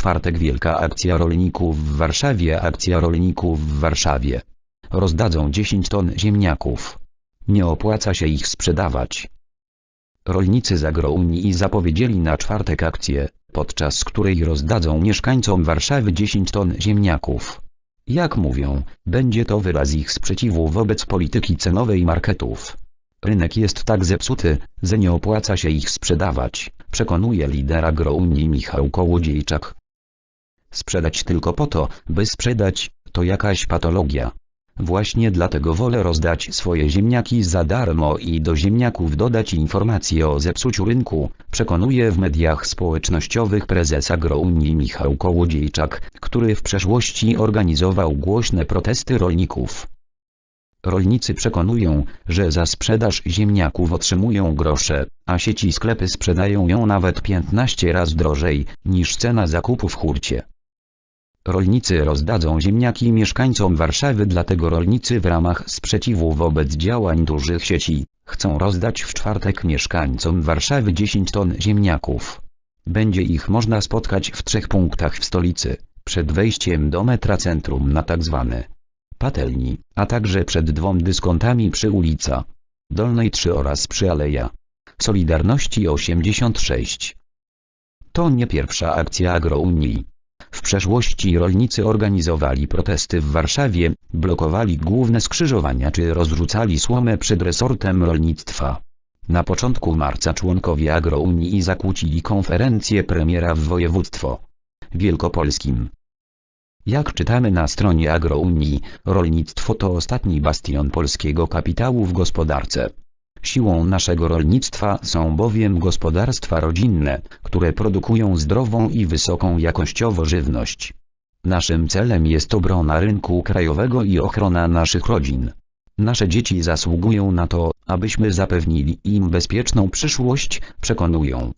czwartek wielka akcja rolników w Warszawie Akcja rolników w Warszawie. Rozdadzą 10 ton ziemniaków. Nie opłaca się ich sprzedawać. Rolnicy z Agrounii zapowiedzieli na czwartek akcję, podczas której rozdadzą mieszkańcom Warszawy 10 ton ziemniaków. Jak mówią, będzie to wyraz ich sprzeciwu wobec polityki cenowej marketów. Rynek jest tak zepsuty, że nie opłaca się ich sprzedawać, przekonuje lider Agrounii Michał Kołodziejczak. Sprzedać tylko po to, by sprzedać, to jakaś patologia. Właśnie dlatego wolę rozdać swoje ziemniaki za darmo i do ziemniaków dodać informacje o zepsuciu rynku, przekonuje w mediach społecznościowych prezes Agrounii Michał Kołodziejczak, który w przeszłości organizował głośne protesty rolników. Rolnicy przekonują, że za sprzedaż ziemniaków otrzymują grosze, a sieci sklepy sprzedają ją nawet 15 razy drożej niż cena zakupu w hurcie. Rolnicy rozdadzą ziemniaki mieszkańcom Warszawy dlatego rolnicy w ramach sprzeciwu wobec działań dużych sieci, chcą rozdać w czwartek mieszkańcom Warszawy 10 ton ziemniaków. Będzie ich można spotkać w trzech punktach w stolicy, przed wejściem do metra centrum na tzw. Patelni, a także przed dwoma dyskontami przy ulica Dolnej 3 oraz przy Aleja Solidarności 86. To nie pierwsza akcja Agrounii. W przeszłości rolnicy organizowali protesty w Warszawie, blokowali główne skrzyżowania czy rozrzucali słomę przed resortem rolnictwa. Na początku marca członkowie Agrounii zakłócili konferencję premiera w województwo wielkopolskim. Jak czytamy na stronie Agrounii, rolnictwo to ostatni bastion polskiego kapitału w gospodarce. Siłą naszego rolnictwa są bowiem gospodarstwa rodzinne, które produkują zdrową i wysoką jakościowo żywność. Naszym celem jest obrona rynku krajowego i ochrona naszych rodzin. Nasze dzieci zasługują na to, abyśmy zapewnili im bezpieczną przyszłość, przekonują.